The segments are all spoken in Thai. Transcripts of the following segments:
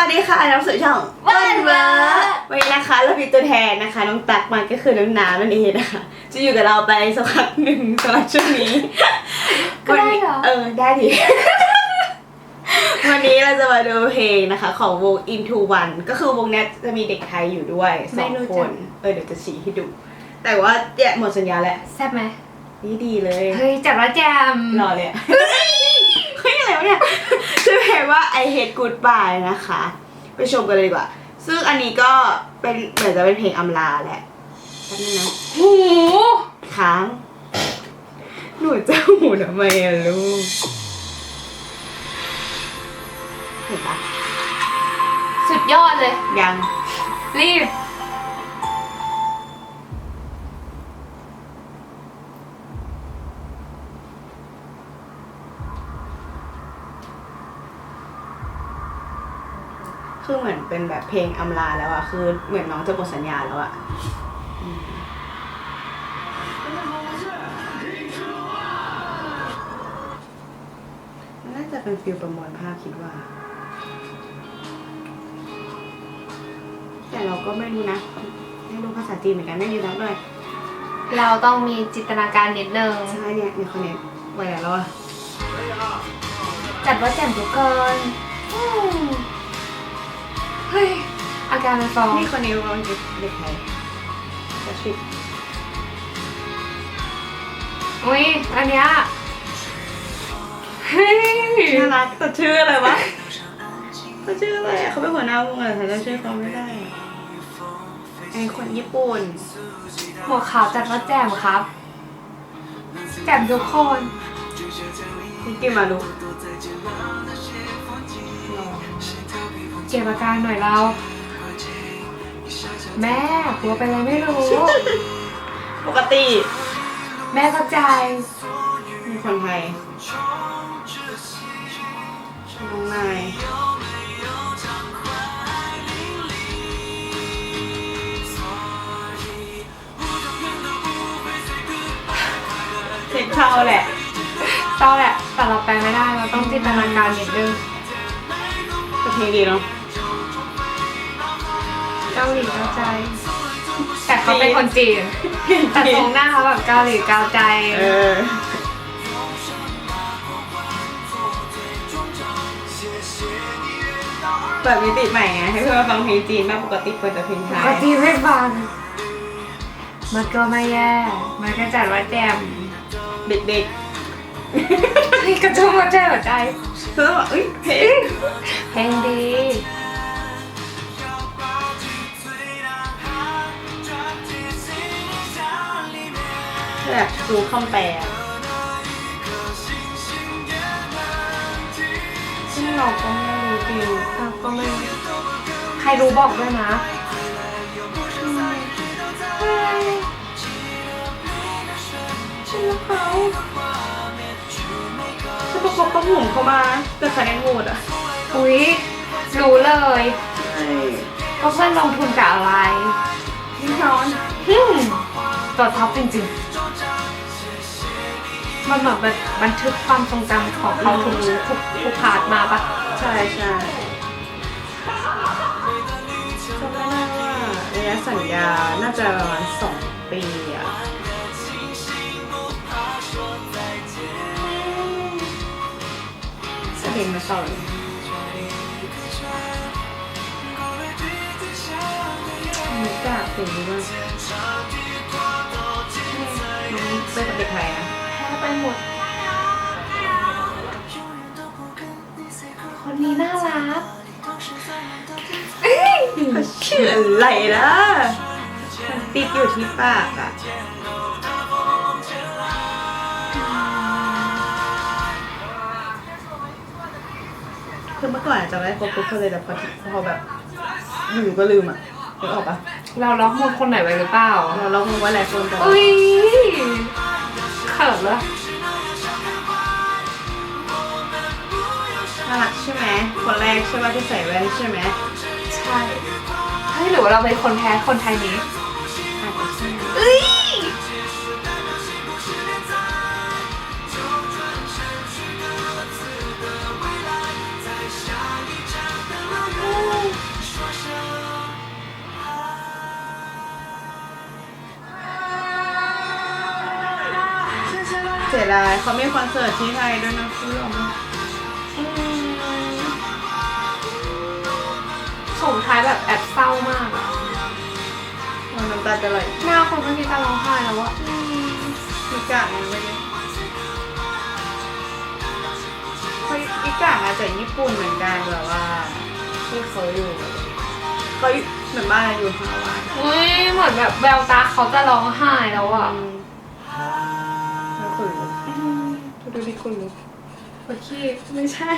วัสดีค่ะน้องสุช่องวันเวิร์กวันนี้นะคะเรามีตัวแทนนะคะน้องตักมันก็คือน้องน้ำนั่นเองนะคะจะอยู่กับเราไปสักพักหนึ่งสำหรับช่วงนี้ก็ได้เหรอเออได้ดิวันนี้เราจะมาดูเพลงนะคะ ของวง Into One ก็คือวงเนี้ยจะมีเด็กไทยอยู่ด้วยสไม่องรู้คจักนเออเดี๋ยวจะชี้ให้ดู แต่ว่าเนี่ยหมดสัญญาแล้วแซ่บไหมนี่ดีเลยเฮ้ยจัดว่าแจมรอเลยอะเฮ้ย อะไรวะเนี่ยชื่อเพลงว่า I Hate Goodbye นะคะ ไปชมกันเลยดีกว่า ซึ่งอันนี้ก็เป็นเหมือนจะเป็นเพลงอำลาแหละแป๊บนึงนะหูค้างหนูจะหูทำไมอะลูกเห็นปะสุดยอดเลย ยังรีบ คือเหมือนเป็นแบบเพลงอำลาแล้วอะคือเหมือนน้องจะหมดสัญญาแล้วอะอืมมันน่าจะเป็นฟิลประมวลภาพคิดว่า แต่เราก็ไม่รู้นะ ไม่รู้ภาษาจีนเหมือนกันไม่ดีนักด้วยเราต้องมีจินตนาการนิดนึงใช่เนี่ยเนี่ยคนเนี้ยไวแล้วอะจัดว่าแจ่มทุกคนอืมเฮ้ยอา การมันฟ้องนี่คนนี้ร้องเด็กเด็กไทยจะชิดอุ้ยอันเนี้ยเฮ้ยน่ารักแต่ชื่ออะไรวะเขาชื่ออะไรอะเขาเป็นหัวหน้าวงอะแต่จำชื่อเขาไม่ได้อะไอคนญี่ปุ่นหัวขาวจัดว่าแจ่มครับ แจ่มทุกคนคุณกินมาดูรอเก็บอาการหน่อยเรา แม่กลัวเป็นอะไรไม่รู้ ปกติ แม่เข้าใจ มีคนไทยน้องนายเพลงเข้าแหละเศร้าแหละแต่เราไปไม่ได้เราต้องจินตนาการนิดนึงแต่เพลงดีเนาะ เกาหลีเกาใจ แต่เขาเป็นคนจีน แต่ตรงหน้าเขาแบบเกาหลีเกาใจ เออ เปิดมิติใหม่ไงให้เพื่อนมาฟังเพลงจีนมากปกติเปิดแต่เพลงไทปกยติไม่ฟังมันก็ไม่แย่ มันก็จัดว่าแจมเด็กเฮ้ยกระชุ่มกระชวยหัวใจๆคือต้องบอกเอ้ยเพลง เพลงดี แบบดูคำแปลอะซึ่งเราก็ไม่รู้จริงเราก็ไม่รู้ใครรู้บอกด้วยนะเฮ้ยชื่อเขาจะประกบประหมุนเขามาแต่คะแนนโหวตอะอุ๊ยรู้เลยใช่เพราะเพื่อนลงทุนกับอะไรพี่ช้อนฮึมตัวท็อปจริงๆ มันเหมือนแบบบันทึกความทรงจำของเขาทุกทุกทุกพาร์ทมาปะใช่ใช่จำไม่ได้ว่าระยะสัญญาน่าจะประมาณสองปีอะเพลงมาเศร้าเลยนึกจากเพลงนี้ว่าน้องเป็นคนเด็กไทยนะแพ้ไป หมด คนนี้น่ารักเอ้ยชื่ออะไรนะมันติดอยู่ที่ปากอะคือเมื่อก่อนอะจำได้ครบทุกคนเลยแต่พอพอแบบอยู่ก็ลืมอะนึกออกปะเราล็อกมูดคนไหนไว้หรือเปล่า เราลองมองว่าหลายคนแต่ว่าอุ้ยเขินเลย่ารักใช่ไหมคนแรกใช่ไหมที่ใส่แว่นใช่ไหมใช่เฮ้ยหรือว่าเราเป็นคนแพ้คนไทยนี้อาะเอ้ยเสียดายเขามีคอนเสิร์ตที่ไทยด้วยนะพี่ออกมา ส่งท้ายแบบแอบเศร้ามากอะมันน้ำตาจะไหลหน้าคนเมื่อกี้จะร้องไห้แล้วอะมิกะยังไม่ได้เฮ้ยมิกะมาจากญี่ปุ่นเหมือนกันแบบว่าที่เขาอยู่เขาอยู่เหมือนบ้านอยู่ฮาวายอุ้ยเหมือนแบบแววตาเขาจะร้องไห้แล้วอะแล้วคนลุกดูดิคนลุกปวดขี้ไม่ใช่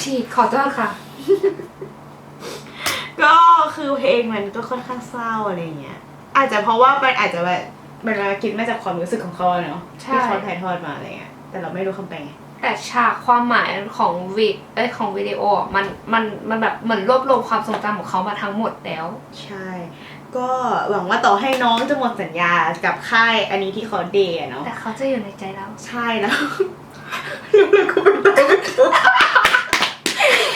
ฉีดขอโทษค่ะ ก็คือเพลงมันก็ค่อนข้างเศร้าอะไรเงี้ย อาจจะเพราะว่ามันอาจจะแบบมันมาคิดมาจากความรู้สึกของเขาอะเนาะใช่ ที่เขาถ่ายทอดมาอะไรเงี้ยแต่เราไม่รู้คำแปลไงแต่ฉากความหมายของวิดเอ้ยของวิดีโออะมันมันมันแบบเหมือนรวบรวมความทรงจำของเขามาทั้งหมดแล้ว ใช่ ก็หวังว่าต่อให้น้องจะหมดสัญญากับค่ายอันนี้ที่เขาเดย์อะเนาะแต่เขาจะอยู่ในใจเรา ใช่แล้ว แล้วเราก็เป็นตัว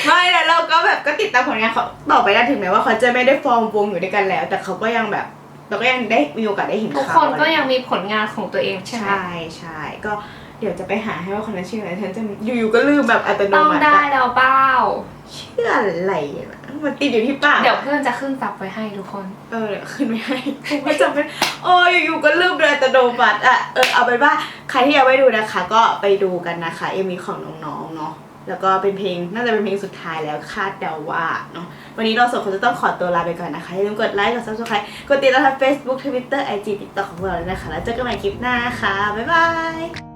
ไม่แล้วเราก็แบบก็ติดตามผลงานเขาต่อไปได้ถึงแม้ว่าเขาจะไม่ได้ฟอร์มวงอยู่ด้วยกันแล้ว แต่เขาก็ยังแบบเราก็ยังได้มีโอกาสได้เห็นทุกเขาคนก็อะไรยังมีผลงานของตัวเองใช่ไหมใช่ใช่ก็เดี๋ยวจะไปหาให้ว่าคนนั้นชื่ออะไรฉันจะอยู่ๆก็ลืมแบบอัตโนต้องมัติได้อะแล้วเปล่าชื่ออะไรอะมันติดอยู่ที่ปากเดี๋ยวเพื่อนจะขึ้นซับไว้ให้ทุกคน เออเดี๋ยวขึ้นไม่ให้กูก็จำไม่โอ้ยอยู่ๆก็ลืมโดยอัตโนมัติอะเออเอาไปนว่าใครที่ยังไม่ดูนะคะ ก็ไปดูกันนะคะเอ็มีของน้องๆเนาะ แล้วก็เป็นเพลงน่าจะเป็นเพลงสุดท้ายแล้วคาดเดาว่าเนาะวันนี้เราสองคนจะต้องขอตัวลาไปก่อนนะคะอย่าลืมกดไลค์กดซับสไครต์กดติดตามทาง Facebook Twitter IG TikTok ของเราเลยนะคะ แล้วเจอกันใหม่คลิปหน้าค่ะบ๊ายบาย